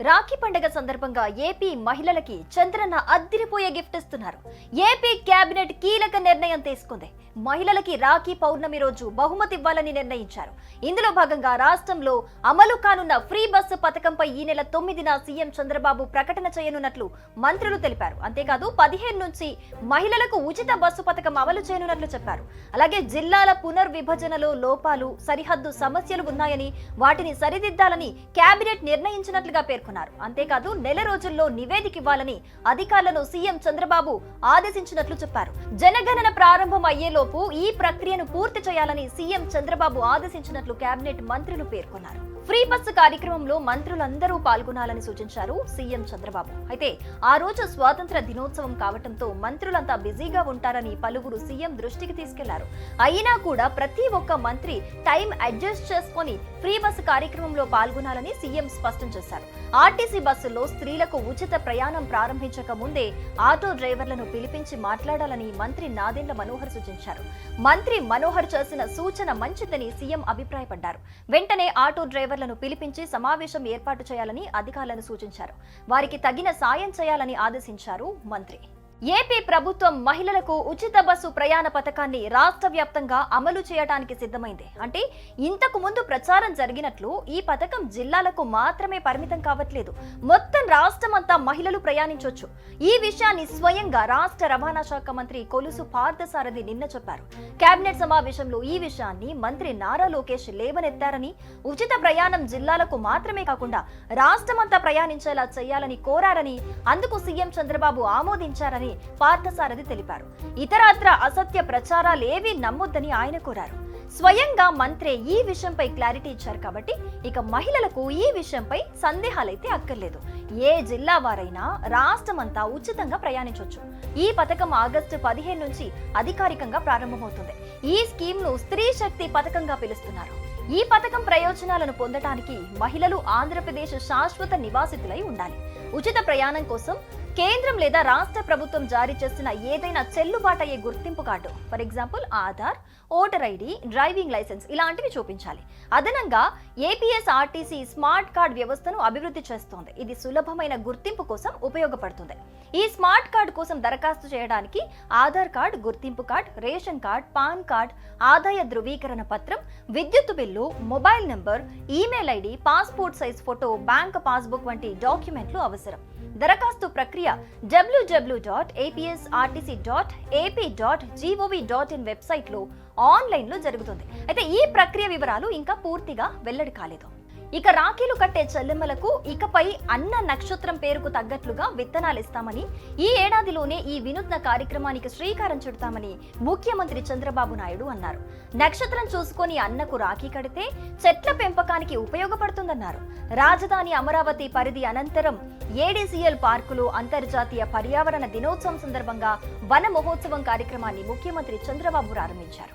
రాఖీ పండగ సందర్భంగా ఏపీ మహిళలకి చంద్రన్న అద్దిరిపోయే గిఫ్ట్ ఇస్తున్నారు. ఏపీ కేబినెట్ కీలక నిర్ణయం తీసుకుంది. మహిళలకి రాఖీ పౌర్ణమి రోజు బహుమతి ఇవ్వాలని నిర్ణయించారు. ఇందులో భాగంగా రాష్ట్రంలో అమలు కానున్న ఫ్రీ బస్సు పథకంపై ఈ నెల తొమ్మిదిన సీఎం చంద్రబాబు ప్రకటన చేయనున్నట్లు మంత్రులు తెలిపారు. అంతేకాదు పదిహేను నుంచి మహిళలకు ఉచిత బస్సు పథకం అమలు చేయనున్నట్లు చెప్పారు. అలాగే జిల్లాల పునర్విభజనలో లోపాలు సరిహద్దు సమస్యలు ఉన్నాయని వాటిని సరిదిద్దాలని కేబినెట్ నిర్ణయించినట్లుగా పేర్కొన్నారు. అంతేకాదు నెల రోజుల్లో నివేదిక ఇవ్వాలని అధికారులను సీఎం చంద్రబాబు ఆదేశించినట్లు చెప్పారు. జనగణన ప్రారంభం అయ్యేలోపు ఈ ప్రక్రియను పూర్తి చేయాలని సీఎం చంద్రబాబు ఆదేశించినట్లు కేబినెట్ మంత్రులు పేర్కొన్నారు. ఫ్రీ బస్సు కార్యక్రమంలో మంత్రులందరూ పాల్గొనాలని సూచించారు సీఎం చంద్రబాబు. అయితే ఆ రోజు స్వాతంత్ర దినోత్సవం కావటంతో మంత్రులంతా బిజీగా ఉంటారని పలువురు సీఎం దృష్టికి తీసుకెళ్ళారు. అయినా కూడా ప్రతి ఒక్క మంత్రి టైం అడ్జస్ట్ చేసుకొని ఫ్రీ బస్సు కార్యక్రమంలో పాల్గొనాలని సీఎం స్పష్టం చేశారు. ఆర్టీసీ బస్సుల్లో స్త్రీలకు ఉచిత ప్రయాణం ప్రారంభించక ముందే ఆటో డ్రైవర్లను పిలిపించి మాట్లాడాలని మంత్రి నాదెండ్ల మనోహర్ సూచించారు. మంత్రి మనోహర్ చేసిన సూచన మంచిదని సీఎం అభిప్రాయపడ్డారు. వెంటనే ఆటో డ్రైవర్ డ్రైవర్లను పిలిపించి సమావేశం ఏర్పాటు చేయాలని అధికారులను సూచించారు. వారికి తగిన సాయం చేయాలని ఆదేశించారు మంత్రి. ఏపీ ప్రభుత్వం మహిళలకు ఉచిత బస్సు ప్రయాణ పథకాన్ని రాష్ట్ర వ్యాప్తంగా అమలు చేయడానికి సిద్ధమైంది. అంటే ఇంతకు ముందు ప్రచారం జరిగినట్లు ఈ పథకం జిల్లాలకు మాత్రమే పరిమితం కావట్లేదు. మొత్తం రాష్ట్రం అంతా మహిళలు ప్రయాణించవచ్చు ఈ విషయాన్ని స్వయంగా రాష్ట్ర రవాణా శాఖ మంత్రి కొలుసు పార్థసారథి నిన్న చెప్పారు. కేబినెట్ సమావేశంలో ఈ విషయాన్ని మంత్రి నారా లోకేష్ లేవనెత్తారని ఉచిత ప్రయాణం జిల్లాలకు మాత్రమే కాకుండా రాష్ట్రమంతా ప్రయాణించేలా చేయాలని కోరారని అందుకు సీఎం చంద్రబాబు ఆమోదించారని పార్థసారథి తెలిపారు. ఇతరత్ర అసత్య ప్రచారాలేవీ నమ్మొద్దని ఆయన కోరారు. స్వయంగా మంత్రే ఈ విషయంపై క్లారిటీ ఇచ్చారు కాబట్టి ఇక మహిళలకు ఈ విషయంపై సందేహాలైతే అక్కర్లేదు. ఏ జిల్లా వారైనా రాష్ట్రమంతా ఉచితంగా ప్రయాణించవచ్చు ఈ పథకం ఆగస్టు పదిహేను నుంచి అధికారికంగా ప్రారంభమవుతుంది. ఈ స్కీమ్ను స్త్రీ శక్తి పథకంగా పిలుస్తున్నారు. ఈ పథకం ప్రయోజనాలను పొందటానికి మహిళలు ఆంధ్రప్రదేశ్ శాశ్వత నివాసితులై ఉండాలి. ఉచిత ప్రయాణం కోసం కేంద్రం లేదా రాష్ట్ర ప్రభుత్వం జారీ చేసిన ఏదైనా చెల్లుబాటయ్యే గుర్తింపు card for example Aadhaar voter ID driving licence ఇలాంటివి చూపించాలి. అదనంగా ఏపీఎస్ ఆర్టీసీ స్మార్ట్ కార్డ్ వ్యవస్థను అభివృద్ధి చేస్తోంది. ఇది సులభమైన గుర్తింపు కోసం ఉపయోగపడుతుంది. ఈ స్మార్ట్ కార్డ్ కోసం దరఖాస్తు చేయడానికి ఆధార్ కార్డ్ గుర్తింపు card ration card PAN card ఆదాయ ధృవీకరణ పత్రం విద్యుత్ bill mobile number email ID passport size photo bank passbook వంటి డాక్యుమెంట్లు అవసరం. దరఖాస్తు ప్రక్రియ WWW dot APSRTC dot AP dot GOV dot in వెబ్సైట్లో ఆన్లైన్లో జరుగుతుంది. అయితే ఈ ప్రక్రియ వివరాలు ఇంకా పూర్తిగా వెల్లడి కాలేదు. ఇక రాఖీలు కట్టే చెల్లెమ్మలకు ఇకపై అన్న నక్షత్రం పేరుకు తగ్గట్లుగా విత్తనాలు ఇస్తామని ఈ ఏడాదిలోనే ఈ వినూత్న కార్యక్రమానికి శ్రీకారం చుడతామని ముఖ్యమంత్రి చంద్రబాబు నాయుడు అన్నారు. నక్షత్రం చూసుకొని అన్నకు రాఖీ కడితే చెట్ల పెంపకానికి ఉపయోగపడుతుందన్నారు. రాజధాని అమరావతి పరిధి అనంతరం ఏడీసీఎల్ పార్కులో అంతర్జాతీయ పర్యావరణ దినోత్సవం సందర్భంగా వన మహోత్సవం కార్యక్రమాన్ని ముఖ్యమంత్రి చంద్రబాబు ప్రారంభించారు.